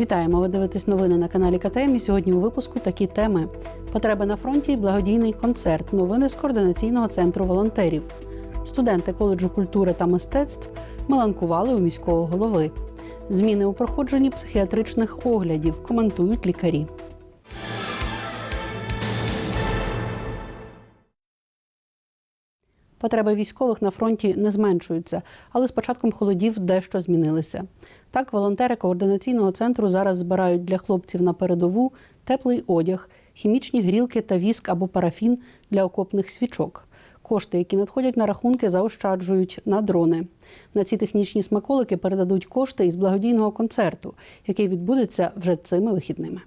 Вітаємо! Ви дивитесь новини на каналі КТМ. І сьогодні у випуску такі теми: потреби на фронті, благодійний концерт, новини з координаційного центру волонтерів. Студенти коледжу культури та мистецтв меланкували у міського голови. Зміни у проходженні психіатричних оглядів коментують лікарі. Потреби військових на фронті не зменшуються, але з початком холодів дещо змінилися. Так, волонтери координаційного центру зараз збирають для хлопців на передову теплий одяг, хімічні грілки та віск або парафін для окопних свічок. Кошти, які надходять на рахунки, заощаджують на дрони. На ці технічні смаколики передадуть кошти із благодійного концерту, який відбудеться вже цими вихідними.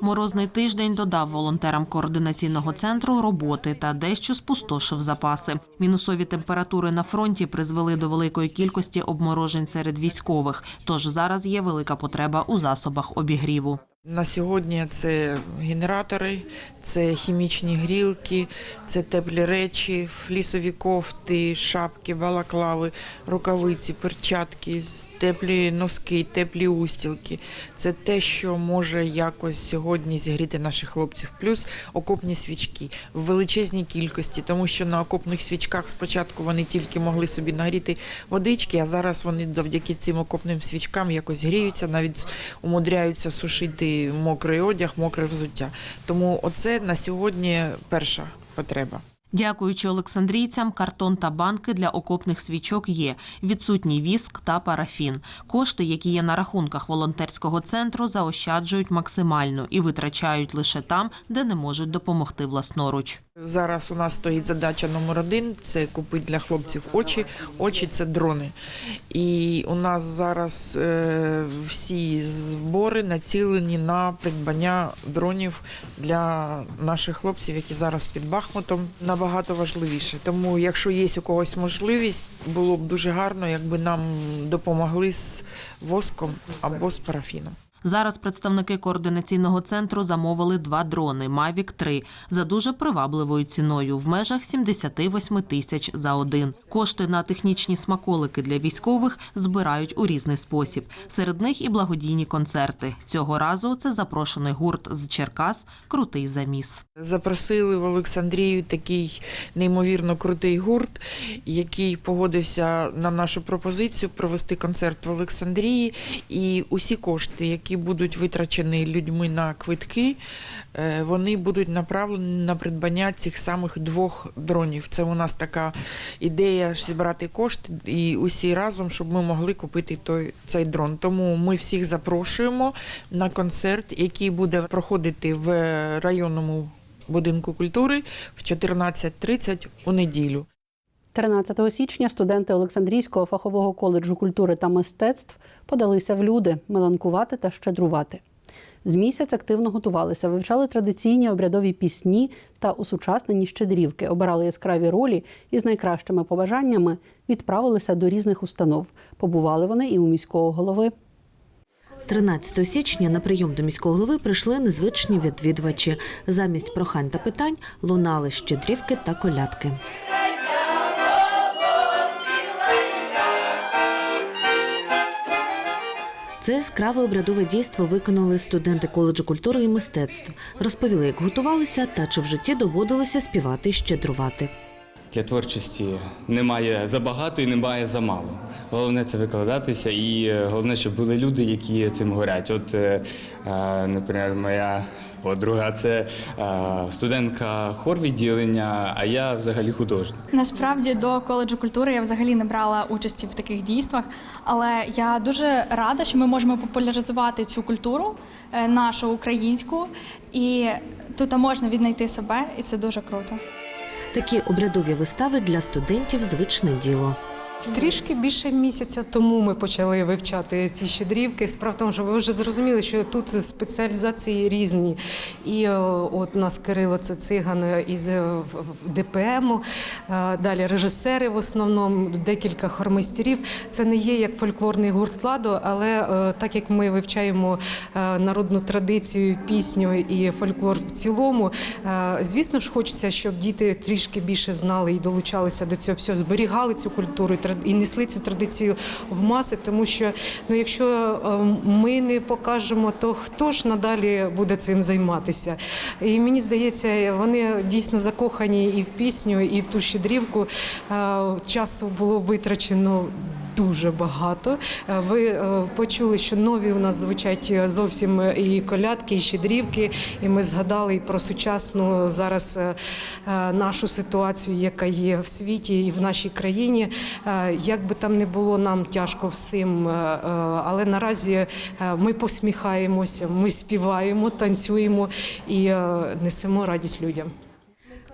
Морозний тиждень додав волонтерам координаційного центру роботи та дещо спустошив запаси. Мінусові температури на фронті призвели до великої кількості обморожень серед військових. Тож зараз є велика потреба у засобах обігріву. На сьогодні це генератори, це хімічні грілки, це теплі речі, флісові кофти, шапки, балаклави, рукавиці, перчатки, теплі носки, теплі устілки. Це те, що може якось сьогодні зігріти наших хлопців. Плюс окопні свічки в величезній кількості, тому що на окопних свічках спочатку вони тільки могли собі нагріти водички, а зараз вони завдяки цим окопним свічкам якось гріються, навіть умудряються сушити мокрий одяг, мокре взуття. Тому оце на сьогодні перша потреба. Дякуючи Олександрійцям, картон та банки для окопних свічок є. Відсутній віск та парафін. Кошти, які є на рахунках волонтерського центру, заощаджують максимально і витрачають лише там, де не можуть допомогти власноруч. Зараз у нас стоїть задача номер один це купити для хлопців очі. Очі це дрони. І у нас зараз е, всі збори націлені на придбання дронів для наших хлопців, які зараз під Бахмутом. Набагато важливіше. Тому, якщо є у когось можливість, було б дуже гарно, якби нам допомогли з воском або з парафіном. Зараз представники координаційного центру замовили два дрони Mavic 3 за дуже привабливою ціною в межах 78 тисяч за один. Кошти на технічні смаколики для військових збирають у різний спосіб. Серед них і благодійні концерти. Цього разу це запрошений гурт з Черкас Крутий заміс. Запросили в Олександрію такий неймовірно крутий гурт, який погодився на нашу пропозицію провести концерт в Олександрії. І усі кошти, які будуть витрачені людьми на квитки, е, вони будуть направлені на придбання цих самих двох дронів. Це у нас така ідея зібрати кошти і усі разом, щоб ми могли купити той цей дрон. Тому ми всіх запрошуємо на концерт, який буде проходити в районному будинку культури в 14.30 у неділю. 13 січня студенти Олександрійського фахового коледжу культури та мистецтв подалися в люди меланкувати та щедрувати. З місяць активно готувалися, вивчали традиційні обрядові пісні та усучаснені щедрівки, обирали яскраві ролі і з найкращими побажаннями відправилися до різних установ. Побували вони і у міського голови. 13 січня на прийом до міського голови прийшли незвичні відвідувачі. Замість прохань та питань лунали щедрівки та колядки. Це яскраве обрядове дійство виконали студенти коледжу культури і мистецтв. Розповіли, як готувалися та чи в житті доводилося співати і щедрувати. Для творчості немає забагато і немає замало. Головне це викладатися, і е, головне, щоб були люди, які цим горять. От, е, е, наприклад, моя подруга це е, студентка хор відділення, а я взагалі художник. Насправді до коледжу культури я взагалі не брала участі в таких дійствах, але я дуже рада, що ми можемо популяризувати цю культуру, е, нашу українську, і тут можна віднайти себе, і це дуже круто. Такі обрядові вистави для студентів звичне діло. Трішки більше місяця тому ми почали вивчати ці щедрівки. Справа в тому, що ви вже зрозуміли, що тут спеціалізації різні. І е, от у нас Кирило це циган із е, ДПМу, е, далі режисери в основному, декілька хормейстерів. Це не є як фольклорний гурт ладу, але так як ми вивчаємо народну традицію, пісню і фольклор в цілому, звісно ж, хочеться, щоб діти трішки більше знали і долучалися до цього всього, зберігали цю культуру і несли цю традицію в маси, тому що ну, якщо е, ми не покажемо, то хто ж надалі буде цим займатися? І мені здається, вони дійсно закохані і в пісню, і в ту щедрівку. Е, Часу було витрачено. Дуже багато. Е, Ви е, почули, що нові у нас звучать е, зовсім і колядки, і щедрівки. І ми згадали і про сучасну зараз нашу ситуацію, яка є в світі і в нашій країні. Як би там не було нам тяжко всім, але наразі ми посміхаємося, ми співаємо, танцюємо і несемо радість людям.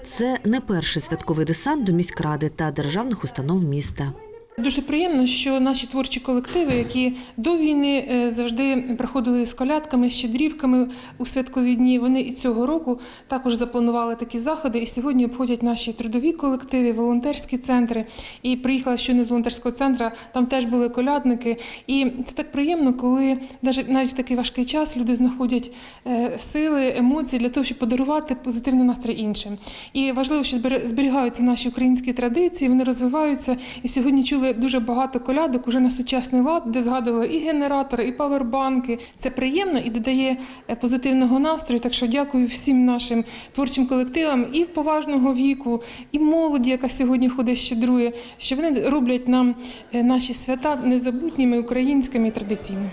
Це не перший святковий десант до міськради та державних установ міста. Дуже приємно, що наші творчі колективи, які до війни е, завжди приходили з колядками, щедрівками у святкові дні, вони і цього року також запланували такі заходи. І сьогодні обходять наші трудові колективи, волонтерські центри. І приїхала щойно з волонтерського центру, там теж були колядники. І це так приємно, коли навіть навіть в такий важкий час люди знаходять е, сили, емоції для того, щоб подарувати позитивний настрій іншим. І важливо, що зберігаються наші українські традиції, вони розвиваються. І сьогодні чули дуже багато колядок уже на сучасний лад, де згадували і генератори, і павербанки. Це приємно і додає е, позитивного настрою. Так що дякую всім нашим творчим колективам і поважного віку, і молоді, яка сьогодні ходить щедрує, що вони роблять нам е, наші свята незабутніми українськими і традиційними.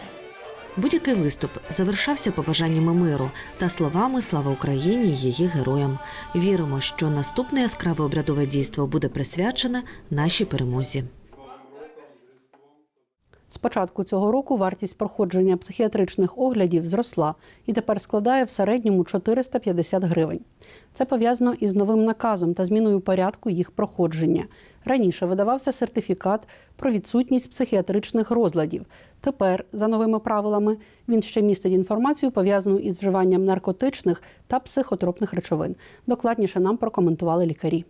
Будь-який виступ завершався побажаннями миру та словами Слава Україні і її героям. Віримо, що наступне яскраве обрядове дійство буде присвячене нашій перемозі. З початку цього року вартість проходження психіатричних оглядів зросла і тепер складає в середньому 450 гривень. Це пов'язано із новим наказом та зміною порядку їх проходження. Раніше видавався сертифікат про відсутність психіатричних розладів. Тепер, за новими правилами, він ще містить інформацію, пов'язану із вживанням наркотичних та психотропних речовин. Докладніше нам прокоментували лікарі.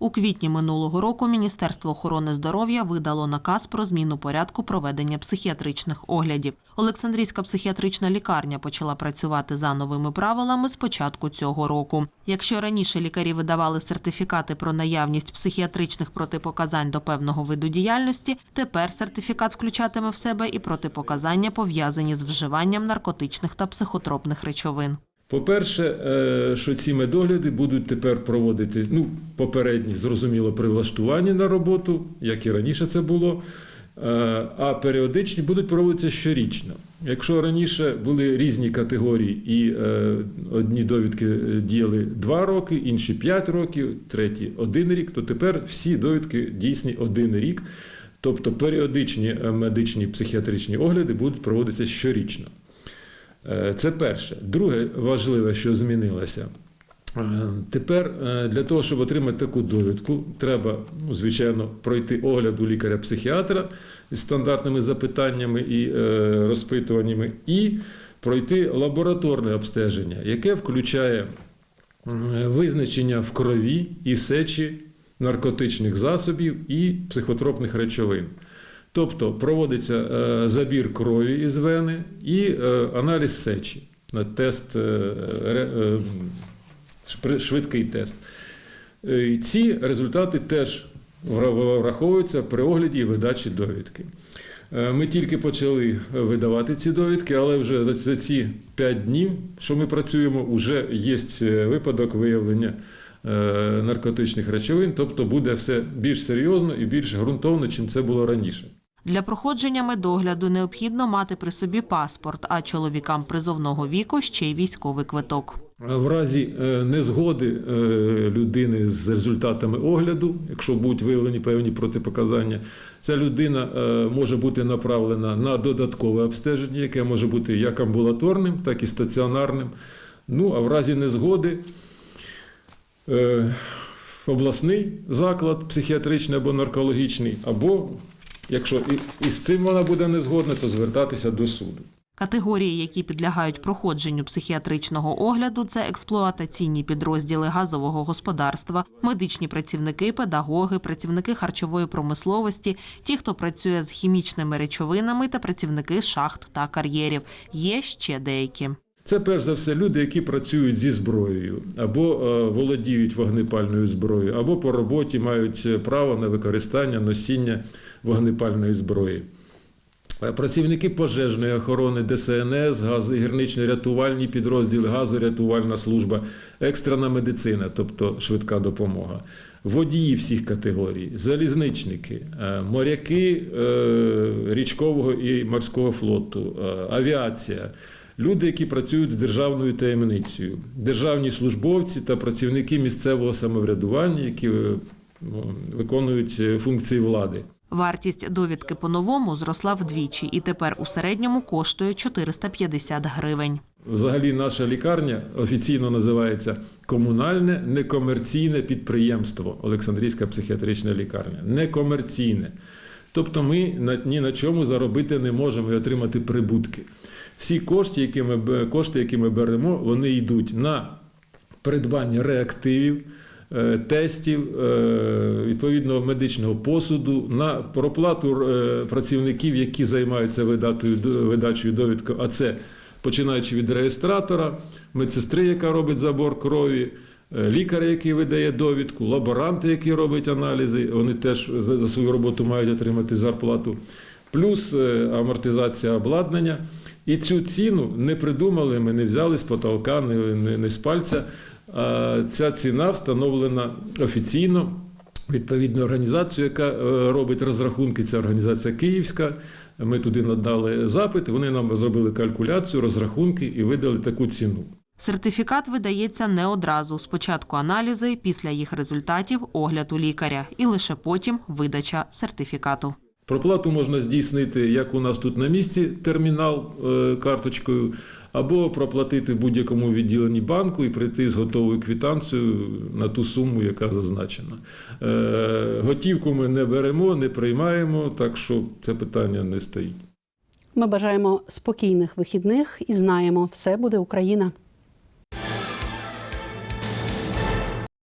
У квітні минулого року Міністерство охорони здоров'я видало наказ про зміну порядку проведення психіатричних оглядів. Олександрійська психіатрична лікарня почала працювати за новими правилами з початку цього року. Якщо раніше лікарі видавали сертифікати про наявність психіатричних протипоказань до певного виду діяльності, тепер сертифікат включатиме в себе і протипоказання, пов'язані з вживанням наркотичних та психотропних речовин. По-перше, е, що ці медогляди будуть тепер проводити ну, попередні, зрозуміло, при влаштуванні на роботу, як і раніше це було, е, а періодичні будуть проводитися щорічно. Якщо раніше були різні категорії, і е, одні довідки діяли 2 роки, інші 5 років, треті 1 рік, то тепер всі довідки дійсні 1 рік. Тобто періодичні медичні психіатричні огляди будуть проводитися щорічно. Е, Це перше. Друге важливе, що змінилося. Е, Тепер е, для того, щоб отримати таку довідку, треба, ну, звичайно, пройти огляд у лікаря-психіатра з стандартними запитаннями і розпитуваннями, і пройти лабораторне обстеження, яке включає визначення в крові і сечі наркотичних засобів і психотропних речовин. Тобто проводиться е, забір крові із вени і е, аналіз сечі тест, е, швидкий тест. Ці результати теж враховуються при огляді і видачі довідки. Ми тільки почали видавати ці довідки, але вже за- ці 5 днів, що ми працюємо, вже є випадок виявлення наркотичних речовин, тобто буде все більш серйозно і більш ґрунтовно, чим це було раніше. Для проходження медогляду необхідно мати при собі паспорт, а чоловікам призовного віку ще й військовий квиток. В разі е, незгоди е, людини з результатами огляду, якщо будуть виявлені певні протипоказання, ця людина е, може бути направлена на додаткове обстеження, яке може бути як амбулаторним, так і стаціонарним. Ну а в разі незгоди обласний заклад психіатричний або наркологічний, або якщо і, з цим вона буде не згодна, то звертатися до суду. Категорії, які підлягають проходженню психіатричного огляду, це експлуатаційні підрозділи газового господарства, медичні працівники, педагоги, працівники харчової промисловості, ті, хто працює з хімічними речовинами та працівники шахт та кар'єрів. Є ще деякі. Це перш за все люди, які працюють зі зброєю, або е, володіють вогнепальною зброєю, або по роботі мають е, право на використання носіння вогнепальної зброї. Е, Працівники пожежної охорони, ДСНС, газогірничні рятувальні підрозділи, газорятувальна служба, екстрена медицина, тобто швидка допомога, водії всіх категорій, залізничники, моряки річкового і морського флоту, авіація. Люди, які працюють з державною таємницею, державні службовці та працівники місцевого самоврядування, які е, ну, виконують е, функції влади. Вартість довідки по-новому зросла вдвічі і тепер у середньому коштує 450 гривень. Взагалі, наша лікарня офіційно називається комунальне некомерційне підприємство Олександрійська психіатрична лікарня. Некомерційне. Тобто ми ні на чому заробити не можемо і отримати прибутки. Всі кошти, які ми, кошти, які ми беремо, вони йдуть на придбання реактивів, е, тестів, е, відповідного медичного посуду, на проплату е, працівників, які займаються видачею довідки, а це починаючи від реєстратора, медсестри, яка робить забор крові. е, Лікар, який видає довідку, лаборанти, які роблять аналізи, вони теж за свою роботу мають отримати зарплату, плюс амортизація обладнання. І цю ціну не придумали, ми не взяли з потолка, не, не, не з пальця. А ця ціна встановлена офіційно відповідною організацією, яка е, робить розрахунки. Це організація Київська. Ми туди надали запит, вони нам зробили калькуляцію, розрахунки і видали таку ціну. Сертифікат видається не одразу. Спочатку аналізи, після їх результатів огляд у лікаря і лише потім видача сертифікату. Проплату можна здійснити, як у нас тут на місці, термінал е, карточкою, або проплатити в будь-якому відділенні банку і прийти з готовою квитанцією на ту суму, яка зазначена. Е, Готівку ми не беремо, не приймаємо, так що це питання не стоїть. Ми бажаємо спокійних вихідних і знаємо, все буде Україна.